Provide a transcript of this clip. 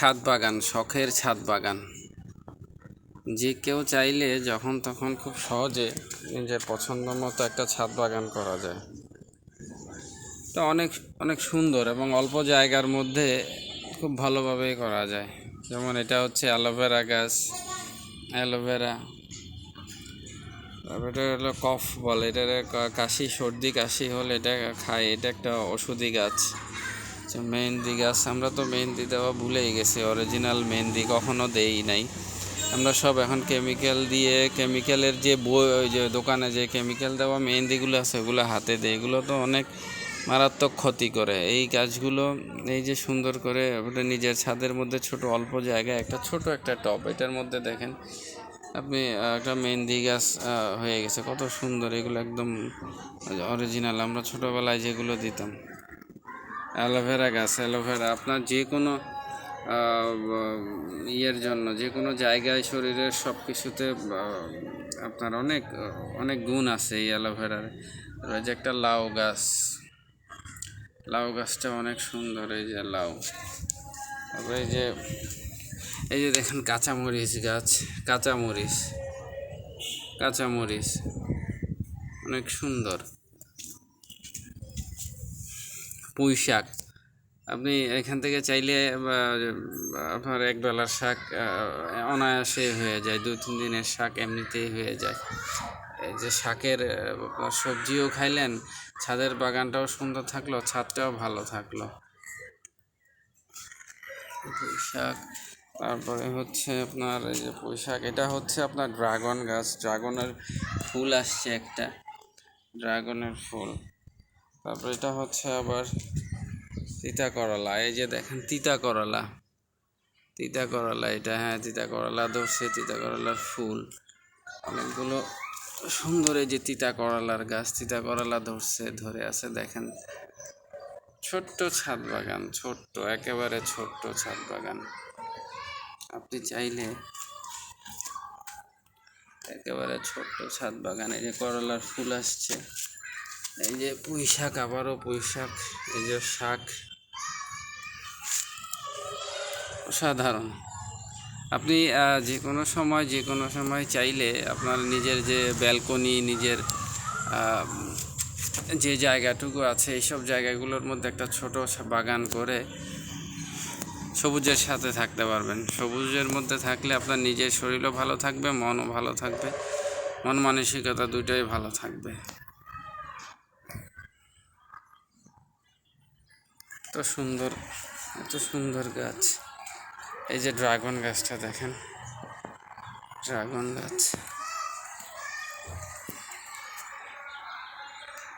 ছাদ বাগান, শখের ছাদ বাগান। যে কেউ চাইলে যখন তখন খুব সহজে নিজের পছন্দ মতো একটা ছাদ বাগান করা যায়। তো অনেক অনেক সুন্দর এবং অল্প জায়গার মধ্যে খুব ভালোভাবেই করা যায়। যেমন এটা হচ্ছে অ্যালোভেরা গাছ অ্যালোভেরা তারপর এটা হলো কফ বলে, এটা কাশি, সর্দি কাশি হলে এটা খায়, এটা একটা ওষুধি গাছ। মেহেন্দি গাছ আমরা তো মেহেন্দি দেওয়া ভুলেই গেছি অরিজিনাল মেহেন্দি কখনো দেই নাই। আমরা সব এখন কেমিক্যাল দিয়ে কেমিক্যালের যে বই, ওই যে দোকানে যে কেমিক্যাল দেওয়া মেহেন্দিগুলো আছে, ওগুলো হাতে দেয় এগুলো তো অনেক মারাত্মক ক্ষতি করে। এই গাছগুলো, এই যে সুন্দর করে ওটা নিজের ছাদের মধ্যে ছোট, অল্প জায়গায় একটা ছোট একটা টব, এটার মধ্যে দেখেন, আপনি একটা মেহেন্দি গাছ হয়ে গেছে। কত সুন্দর, এগুলো একদম অরিজিনাল আমরা ছোটোবেলায় যেগুলো দিতাম। অ্যালোভেরা গাছ, অ্যালোভেরা। আপনার যে কোনো ইয়ের জন্য, যে কোনো জায়গায় শরীরের সব কিছুতে আপনার অনেক অনেক গুণ আছে এই অ্যালোভেরার। যে একটা লাউ গাছ। লাউ গাছটা অনেক সুন্দর, এই যে লাউ। তারপরে এই যে এই যে দেখেন কাঁচামরিচ গাছ, কাঁচামরিচ কাঁচামরিচ। অনেক সুন্দর। পুঁই শাক আপনি এখান থেকে চাইলে আপনার এক বেলার শাক অনায়াসে হয়ে যায়, দু, তিন দিনের শাক এমনিতেই হয়ে যায়। যে শাকের সবজিও খাইলেন, ছাদের বাগানটাও সুন্দর থাকল, ছাদটাও ভালো থাকল। পুঁই শাক তারপরে হচ্ছে আপনার এই যে পুঁই শাক এটা হচ্ছে আপনার ড্রাগন গাছ। ড্রাগনের ফুল আসছে একটা, ড্রাগনের ফুল। তারপর এটা হচ্ছে আবার তিতা করলা, এই যে দেখেন তিতা করলা। তিতা করলা এটা হ্যাঁ তিতা করলা ধরছে, তিতা করলার ফুল। অনেকগুলো সুন্দর এই যে তিতা করলার গাছ, তিতা করলা ধরছে, ধরে আছে, দেখেন। ছোট্ট ছাদ বাগান, ছোট্ট, একেবারে ছোট্ট ছাদ বাগান। আপনি চাইলে একেবারে ছোট্ট ছাদ বাগান, এই যে করলার ফুল আসছে। এই যে পুঁই শাক আবারও পুঁই শাক এই যে শাক। সাধারণ আপনি যে কোনো সময়, যে কোনো সময় চাইলে আপনার নিজের যে ব্যালকনি, নিজের যে জায়গাটুকু আছে, এইসব জায়গাগুলোর মধ্যে একটা ছোট বাগান করে সবুজের সাথে থাকতে পারবেন। সবুজের মধ্যে থাকলে আপনার নিজের শরীরও ভালো থাকবে, মনও ভালো থাকবে, মন মানসিকতা দুটোই ভালো থাকবে। সুন্দর এত সুন্দর গাছ। এই যে ড্রাগন গাছটা দেখেন। ড্রাগন গাছ।